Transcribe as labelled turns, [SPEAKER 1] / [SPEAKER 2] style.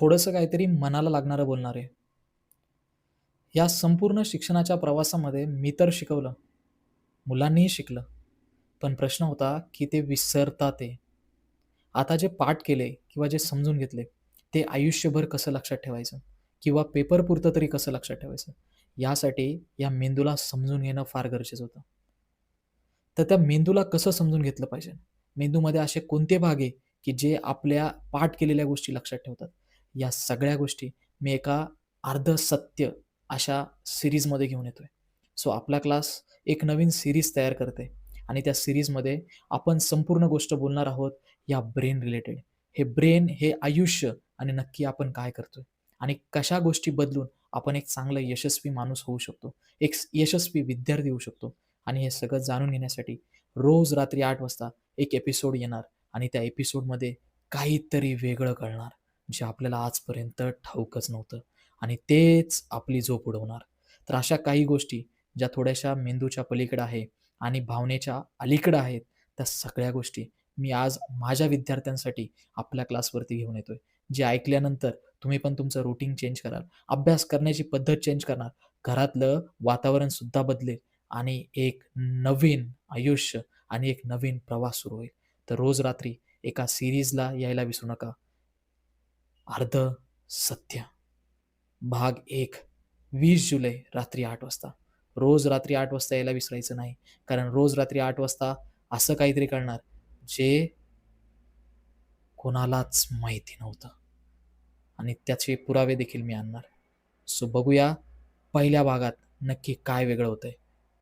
[SPEAKER 1] थोडंसं काहीतरी मनाला लागणारं बोलणार आहे. या संपूर्ण शिक्षणाच्या प्रवासामध्ये मी तर शिकवलं, मुलांनीही शिकलं. पण प्रश्न होता, की ते विसरता आहे. आता जे पाठ केले किंवा जे समजून घेतले, ते आयुष्यभर कसं लक्षात ठेवायचं किंवा पेपर पुरतं तरी कसं लक्षात ठेवायचं, यासाठी या मेंदूला समजून घेणं फार गरजेचं होतं. तर त्या मेंदूला कसं समजून घेतलं पाहिजे? मेंदूमध्ये असे कोणते भाग आहे, की जे आपल्या पाठ केलेल्या गोष्टी लक्षात ठेवतात? या सगळ्या गोष्टी मी एका अर्ध सत्य अशा सिरीजमध्ये घेऊन येतोय. सो आपला क्लास एक नवीन सिरीज तयार करते आणि त्या सिरीजमध्ये आपण संपूर्ण गोष्ट बोलणार आहोत या ब्रेन रिलेटेड. हे ब्रेन हे आयुष्य आणि नक्की आपण काय करतोय आणि कशा गोष्टी बदलून आपण एक चांगला यशस्वी माणूस होऊ शकतो, एक यशस्वी विद्यार्थी होऊ शकतो आणि हे सगळं जाणून घेण्यासाठी रोज रात्री आठ वाजता एक एपिसोड येणार आणि त्या एपिसोडमध्ये काहीतरी वेगळं कळणार, जे आपल्याला आजपर्यंत ठाऊकच नव्हतं आणि तेच आपली झोप उडवणार. तर अशा काही गोष्टी ज्या थोड्याशा मेंदूच्या पलीकडे आहे आणि भावनेच्या अलीकडं आहेत, त्या सगळ्या गोष्टी मी आज माझ्या विद्यार्थ्यांसाठी आपल्या क्लासवरती घेऊन येतोय. जे ऐकल्यानंतर तुम्ही पण तुमचं रूटीन चेंज कराल, अभ्यास करण्याची पद्धत चेंज करणार, घरातलं वातावरणसुद्धा बदलेल आणि एक नवीन आयुष्य आणि एक नवीन प्रवास सुरू होईल. तर रोज रात्री एका सिरीजला यायला विसरू नका. अर्ध सत्य, भाग एक वीस जुलै रात्री आठ वाजता. रोज रात्री आठ वाजता यायला विसरायचं नाही. कारण रोज रात्री आठ वाजता असं काहीतरी कळणार, जे कोणालाच माहिती नव्हतं आणि त्याचे पुरावे देखील मी आणणार. सो बघूया पहिल्या भागात नक्की काय वेगळं होतंय.